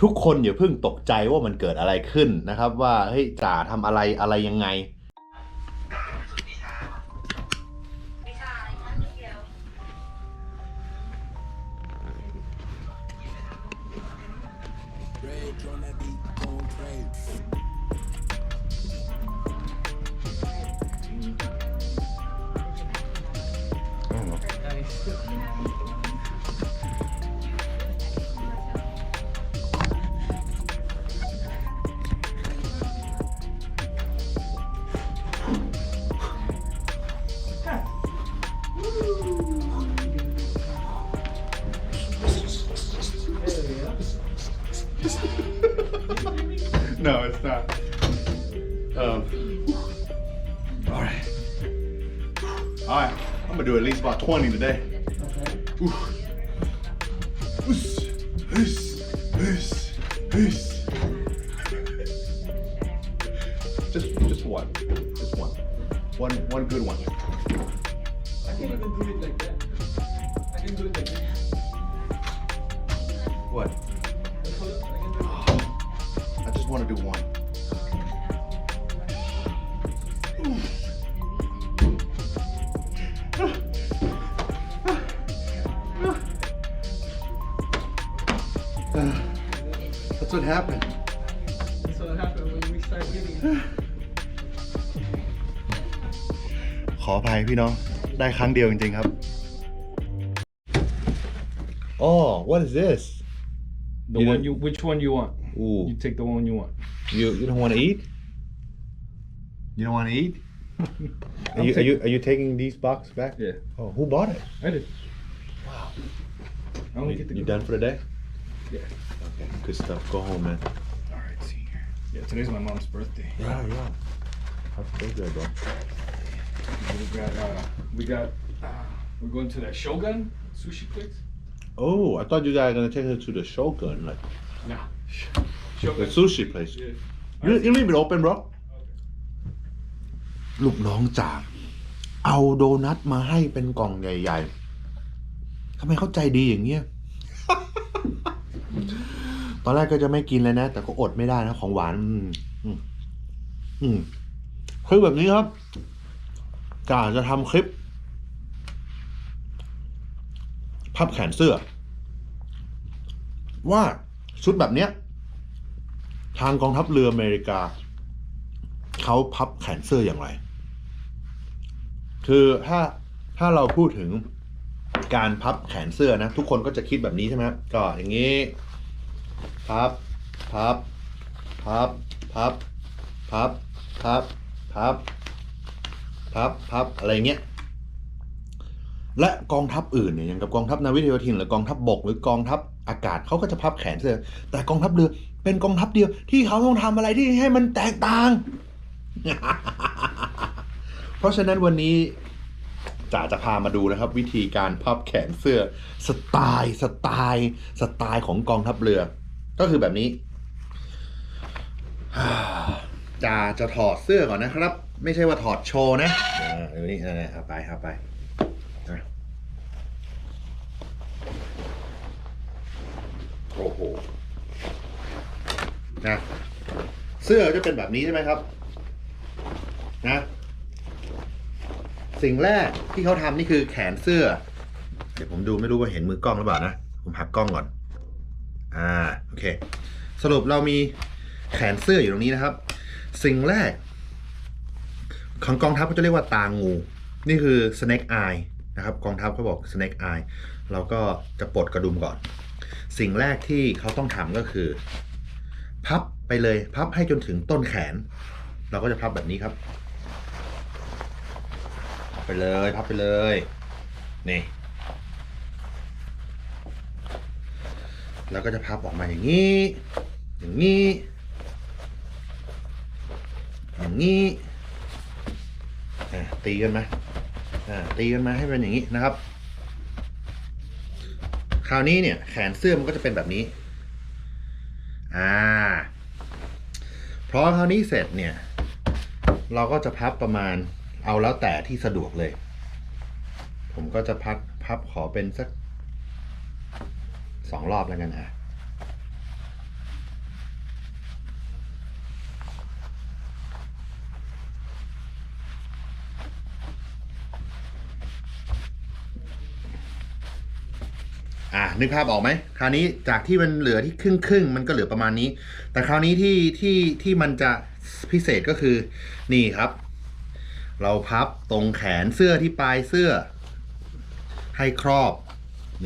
ทุกคนอย่าเพิ่งตกใจว่ามันเกิดอะไรขึ้นนะครับ ว่าเฮ้ยจ่าทำอะไรอะไรยังไง No, it's not. Um, all right. All right. I'm gonna do at least about 20 today. Ooh. Just, do. I just want to do one. That's what happened. That's what happened when we start giving. ขออภัยพี่น้อง ได้ครั้งเดียวจริงๆครับ Oh what is this The You one don't- you, which one you want? Ooh You take the one you want. you you don't want to eat you don't want to eat are you, are you are you taking these box back Yeah, oh who bought it I did. Wow. I only you, get the you good done for the day Yeah. okay good stuff go home man All right, see here. Yeah, today's my mom's birthday. yeah yeah happy birthday bro We got, uh, we got, uh, we're going to that Shogun sushi place. oh I thought you guys were gonna take her to the Shogun like No. The sushi place Yeah. you, you leave it open bro ลูกน้องจ่าเอาโดนัทมาให้เป็นกล่องใหญ่ๆทำไมเข้าใจดีอย่างเงี้ย ตอนแรกก็จะไม่กินเลยนะ แต่ก็อดไม่ได้นะของหวาน อืม อืมคือแบบนี้ครับจ่าจะทำคลิปพับแขนเสื้อ ว่า ชุดแบบเนี้ยทางกองทัพเรืออเมริกา เขาพับแขนเสื้ออย่างไร คือถ้าถ้าเราพูดถึงการพับแขนเสื้อนะ ทุกคนก็จะคิดแบบนี้ใช่ไหมครับก็อย่างนี้ พับ พับ พับ พับ พับ พับ พับ พับ พับ อะไรเงี้ย และกองทัพอื่นเนี่ยอย่างกับกองทัพนาวิกโยธินหรือกองทัพบก หรือกองทัพอากาศเขาก็จะพับแขนเสื้อแต่กองทัพเรือเป็นกองทัพเดียวที่เขาต้องทำอะไรที่ให้มันแตกต่าง เพราะฉะนั้นวันนี้จ๋าจะพามาดูนะครับ วิธีการพับแขนเสื้อสไตล์สไตล์สไตล์ของกองทัพเรือ ก็คือแบบนี้จ๋าจะถอดเสื้อก่อนนะครับ ไม่ใช่ว่าถอดโชว์นะเดี๋ยวนี้เอาไปเอาไปอะโอ้โห นะเสื้อจะเป็นแบบนี้ใช่ไหมครับ นะ สิ่งแรกที่เขาทำนี่คือแขนเสื้อ เดี๋ยวผมดูไม่รู้ว่าเห็นมือกล้องหรือเปล่านะ ผมหักกล้องก่อน อ่า โอเค สรุปเรามีแขนเสื้ออยู่ตรงนี้นะครับ สิ่งแรก ของกองทัพเขาจะเรียกว่าตางู นี่คือ snake eye นะครับกองทัพเขาบอก snake eye เราก็จะปลดกระดุมก่อน สิ่งแรกที่เขาต้องทำก็คือ พับไปเลย พับให้จนถึงต้นแขน เราก็จะพับแบบนี้ครับพับไปเลยพับไปเลยนี่แล้วก็จะพับออกมาอย่างนี้ อย่างนี้ อย่างนี้ตีกันไหมตีกันมาให้เป็นอย่างนี้นะครับ คราวนี้เนี่ยแขนเสื้อมันก็จะเป็นแบบนี้ อ่าเพราะคราวนี้เสร็จเนี่ย เราก็จะพับประมาณเอาแล้วแต่ที่สะดวกเลย ผมก็จะพับพับขอเป็นสักสองรอบแล้วกันอะ นึกภาพออกไหมคราวนี้จากที่มันเหลือที่ครึ่งครึ่งมันก็เหลือประมาณนี้ แต่คราวนี้ที่ที่ที่มันจะพิเศษก็คือนี่ครับ เราพับตรงแขนเสื้อที่ปลายเสื้อ ให้ครอบ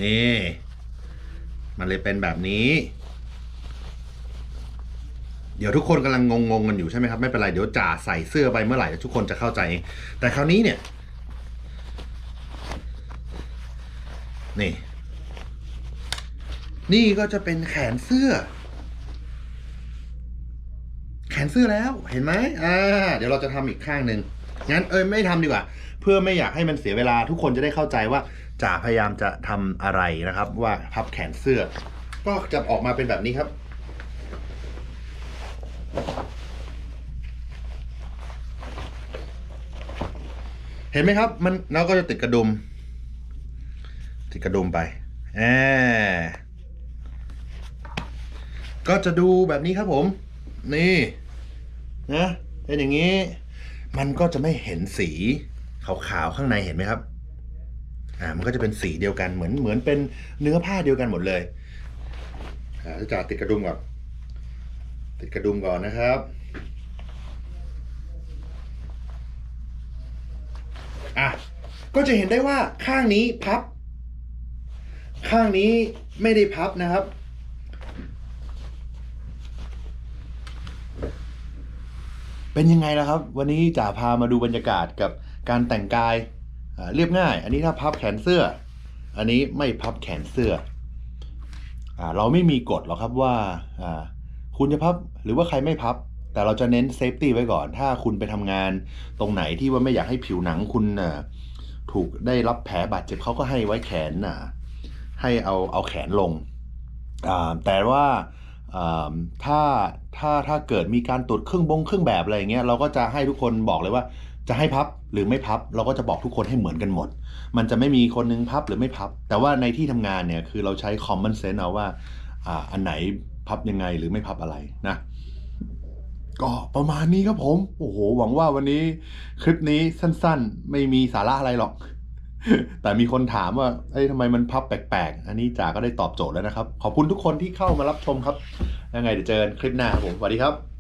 นี่ มันเลยเป็นแบบนี้ เดี๋ยวทุกคนกำลังงงๆกันอยู่ใช่ไหมครับไม่เป็นไรเดี๋ยวจ่าใส่เสื้อไปเมื่อไหร่ทุกคนจะเข้าใจเองแต่คราวนี้เนี่ย นี่ นี่ก็จะเป็นแขนเสื้อ แขนเสื้อแล้วเห็นไหมอ่า เดี๋ยวเราจะทำอีกข้างหนึ่งงั้นเอ้ยไม่ทำดีกว่า เพื่อไม่อยากให้มันเสียเวลาทุกคนจะได้เข้าใจว่าจ่าพยายามจะทำอะไรนะครับ ว่าพับแขนเสื้อ ก็จะออกมาเป็นแบบนี้ครับเห็นไหมครับ มันเราก็จะติดกระดุม ติดกระดุมไปแอบ ก็จะดูแบบนี้ครับผม นี่นะเป็นอย่างนี้ มันก็จะไม่เห็นสีขาวๆข้างในเห็นไหมครับอ่ามันก็จะเป็นสีเดียวกันเหมือนเหมือนเป็นเนื้อผ้าเดียวกันหมดเลยอ่าจะจ่าติดกระดุมก่อนติดกระดุมก่อนนะครับอะก็จะเห็นได้ว่าข้างนี้พับ ข้างนี้ไม่ได้พับนะครับ เป็นยังไงล่ะครับ วันนี้จ่าพามาดูบรรยากาศกับการแต่งกายเรียบง่าย อันนี้ถ้าพับแขนเสื้อ อันนี้ไม่พับแขนเสื้ออเราไม่มีกฎหรอกครับว่าคุณจะพับหรือว่าใครไม่พับ แต่เราจะเน้นเซฟตี้ไว้ก่อน ถ้าคุณไปทำงานตรงไหนที่ว่าไม่อยากให้ผิวหนังคุณถูกได้รับแผลบาดเจ็บเขาก็ให้ไว้แขนให้เอาเอาแขนลงแต่ว่า ถ้าถ้าถ้าเกิดมีการตรวจเครื่องบงเครื่องแบบอะไรเงี้ยเราก็จะให้ทุกคนบอกเลยว่า จะให้พับหรือไม่พับ เราก็จะบอกทุกคนให้เหมือนกันหมด มันจะไม่มีคนนึงพับหรือไม่พับ แต่ว่าในที่ทำงานเนี่ยคือเราใช้ common sense เอาว่าอ่าอันไหนพับยังไงหรือไม่พับอะไรนะก็ประมาณนี้ครับผม โอ้โห หวังว่าวันนี้คลิปนี้สั้นๆ ไม่มีสาระอะไรหรอก แต่มีคนถามว่าเอ้ยทำไมมันพับแปลกๆ อันนี้จ๋าก็ได้ตอบโจทย์แล้วนะครับ ขอบคุณทุกคนที่เข้ามารับชมครับ ยังไงเดี๋ยวเจอกันคลิปหน้าครับผมสวัสดีครับ